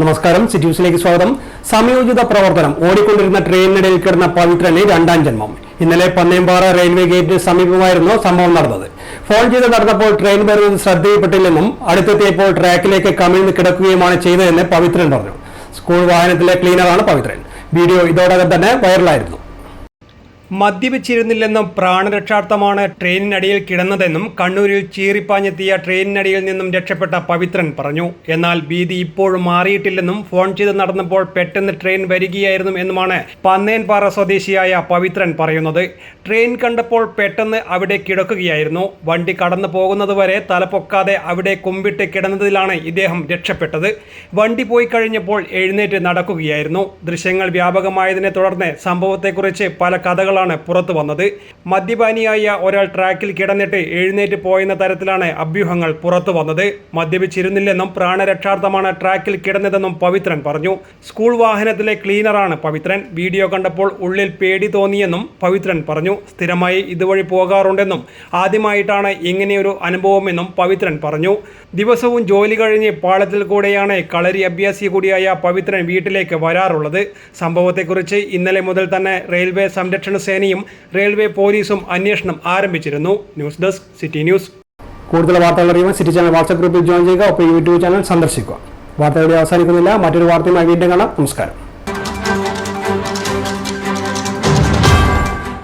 നമസ്കാരം. സിറ്റി ന്യൂസിലേക്ക് സ്വാഗതം. സമയോചിത പ്രവർത്തനം. ഓടിക്കൊണ്ടിരുന്ന ട്രെയിനിനിടയിൽ കിടന്ന പവിത്രന് രണ്ടാം ജന്മം. ഇന്നലെ പന്നേമ്പാറ റെയിൽവേ ഗേറ്റിന് സമീപമായിരുന്നു സംഭവം നടന്നത്. ഫോൺ ചെയ്ത് നടന്നപ്പോൾ ട്രെയിൻ വരുന്നത് ശ്രദ്ധയിൽപ്പെട്ടില്ലെന്നും അടുത്തെത്തിയപ്പോൾ ട്രാക്കിലേക്ക് കമിഴ്ന്ന് കിടക്കുകയുമാണ് ചെയ്തതെന്ന് പവിത്രൻ പറഞ്ഞു. സ്കൂൾ വാഹനത്തിലെ ക്ലീനറാണ് പവിത്രൻ. വീഡിയോ ഇതോടകം തന്നെ വൈറലായിരുന്നു. മദ്യപിച്ചിരുന്നില്ലെന്നും പ്രാണരക്ഷാർത്ഥമാണ് ട്രെയിനിനടിയിൽ കിടന്നതെന്നും കണ്ണൂരിൽ ചീറിപ്പാഞ്ഞെത്തിയ ട്രെയിനിനടിയിൽ നിന്നും രക്ഷപ്പെട്ട പവിത്രൻ പറഞ്ഞു. എന്നാൽ ഭീതി ഇപ്പോഴും മാറിയിട്ടില്ലെന്നും ഫോൺ ചെയ്ത് നടന്നപ്പോൾ പെട്ടെന്ന് ട്രെയിൻ വരികയായിരുന്നു എന്നുമാണ് പന്നേൻപാറ സ്വദേശിയായ പവിത്രൻ പറയുന്നത്. ട്രെയിൻ കണ്ടപ്പോൾ പെട്ടെന്ന് അവിടെ കിടക്കുകയായിരുന്നു. വണ്ടി കടന്നു പോകുന്നതുവരെ തലപൊക്കാതെ അവിടെ കുമ്പിട്ട് കിടന്നതിലാണ് ഇദ്ദേഹം രക്ഷപ്പെട്ടത്. വണ്ടി പോയി കഴിഞ്ഞപ്പോൾ എഴുന്നേറ്റ് നടക്കുകയായിരുന്നു. ദൃശ്യങ്ങൾ വ്യാപകമായതിനെ തുടർന്ന് സംഭവത്തെക്കുറിച്ച് പല കഥകളാണ് പുറത്തു വന്നത്. മദ്യപാനിയായ ഒരാൾ ട്രാക്കിൽ കിടന്നിട്ട് എഴുന്നേറ്റ് പോയെന്ന തരത്തിലാണ് അഭ്യൂഹങ്ങൾ പുറത്തു വന്നത്. മദ്യപിച്ചിരുന്നില്ലെന്നും പ്രാണരക്ഷാർത്ഥമാണ് ട്രാക്കിൽ കിടന്നതെന്നും പവിത്രൻ പറഞ്ഞു. സ്കൂൾ വാഹനത്തിലെ ക്ലീനറാണ് പവിത്രൻ. വീഡിയോ കണ്ടപ്പോൾ ഉള്ളിൽ പേടി തോന്നിയെന്നും പവിത്രൻ പറഞ്ഞു. സ്ഥിരമായി ഇതുവഴി പോകാറുണ്ടെന്നും ആദ്യമായിട്ടാണ് ഇങ്ങനെയൊരു അനുഭവമെന്നും പവിത്രൻ പറഞ്ഞു. ദിവസവും ജോലി കഴിഞ്ഞ് പാളത്തിൽ കൂടെയാണ് കളരി അഭ്യാസി കൂടിയായ പവിത്രൻ വീട്ടിലേക്ക് വരാറുള്ളത്. സംഭവത്തെക്കുറിച്ച് ഇന്നലെ മുതൽ തന്നെ റെയിൽവേ സംരക്ഷണ സേനയും റെയിൽവേ പോലീസും അന്വേഷണം ആരംഭിച്ചിരുന്നു. News desk city news. കൂടുതൽ വാർത്തകൾ അറിയാൻ സിറ്റി ചാനൽ വാട്സ്ആപ്പ് ഗ്രൂപ്പിൽ ജോയിൻ ചെയ്യുക ഒപ്പം യൂട്യൂബ് ചാനൽ സന്ദർശിക്കുക. വാർത്തകളുടെ അവസാനിക്കുന്നില്ല. മറ്റൊരു വാർത്തയുമായി വീണ്ടും കാണാം. നമസ്കാരം.